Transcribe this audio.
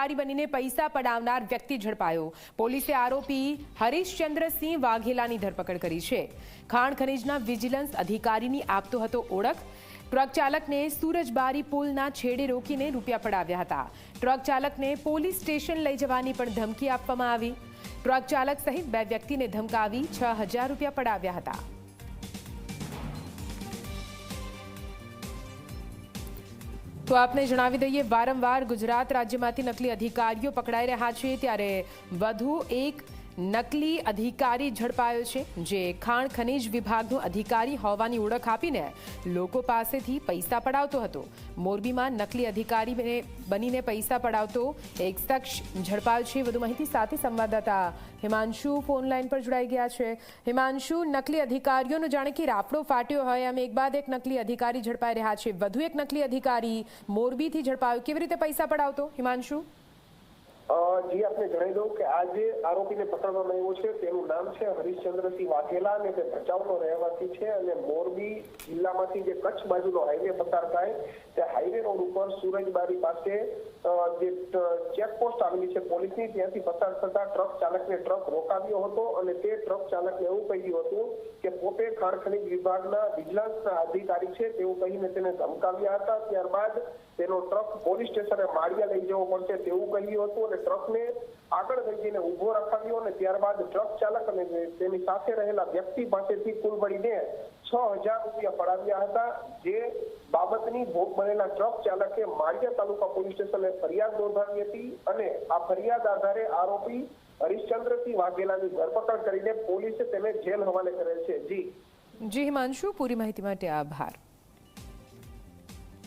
અધિકારી બનીને પૈસા પડાવનાર વ્યક્તિ ઝડપાયો. પોલીસે આરોપી હરીશચંદ્રસિંહ વાઘેલાની ધરપકડ કરી છે. ખાણ ખનીજના વિજિલન્સ અધિકારીની આપતો હતો ઓળખ. ટ્રક ચાલકને સુરજબારી પુલના છેડે રોકીને રૂપિયા પડાવ્યા હતા. ટ્રક ચાલકને પોલીસ સ્ટેશન લઈ જવાની પણ ધમકી આપવામાં આવી. ટ્રક ચાલક સહિત બે વ્યક્તિને ધમકાવી છ હજાર રૂપિયા પડાવ્યા હતા. તો આપને જણાવી દઈએ, વારંવાર ગુજરાત રાજ્યમાંથી નકલી અધિકારીઓ પકડાઈ રહ્યા છે, ત્યારે વધુ એક નકલી અધિકારી ઝડપાયો છે, જે ખાણ ખનીજ વિભાગનો અધિકારી હોવાની ઓળખ આપીને લોકો પાસેથી પૈસા પડાવતો હતો. મોરબીમાં નકલી અધિકારી બનીને પૈસા પડાવતો એક શખ્સ ઝડપાયો છે. વધુ માહિતી સાથે સંવાદદાતા હિમાંશુ ફોન લાઈન પર જોડાઈ ગયા છે. હિમાંશુ, નકલી અધિકારીઓનો જાણે કે રાફડો ફાટ્યો હોય એમ એક બાદ એક નકલી અધિકારી ઝડપાઈ રહ્યા છે. વધુ એક નકલી અધિકારી મોરબીથી ઝડપાયો. કેવી રીતે પૈસા પડાવતો? હિમાંશુ? જી આપને જણાવી દઉં કે આ જે આરોપીને પકડવામાં આવ્યો છે, તેનું નામ છે હરીશચંદ્રસિંહ વાઘેલા અને તે ભચાઉનો રહેવાસી છે અને મોરબી જિલ્લામાંથી જે કચ્છ બાજુનો હાઈવે પસાર થાય, તે હાઈવે રોડ ઉપર સુરજબારી પાસે જે ચેકપોસ્ટ આવેલી છે પોલીસની, ત્યાંથી પસાર થતા ટ્રક ચાલકને ટ્રક રોકાવ્યો હતો અને તે ટ્રક ચાલકને એવું કહ્યું હતું કે પોતે ખાણ ખનિજ વિભાગના વિજિલન્સના અધિકારી છે તેવું કહીને તેને ધમકાવ્યા હતા. ત્યારબાદ તેનો ટ્રક પોલીસ સ્ટેશને માળિયા લઈ જવો પડશે તેવું કહ્યું હતું અને ટ્રકને આગળ લઈ જઈને ઊભો રખાવ્યો અને ત્યારબાદ ટ્રક ચાલક અને તેની સાથે રહેલા વ્યક્તિ પાસેથી કુલ મળીને છ હજાર રૂપિયા પડાવ્યા હતા. જે બાબતની ભોગ બનેલા ટ્રક ચાલકે માળિયા તાલુકા પોલીસ સ્ટેશને ફરિયાદ નોંધાવી હતી અને આ ફરિયાદ આધારે આરોપી હરીશચંદ્રસિંહ વાઘેલાની ધરપકડ કરીને પોલીસે તેને જેલ હવાલે કરેલ છે. જી. જી હિમાંશુ, પૂરી માહિતી માટે આભાર.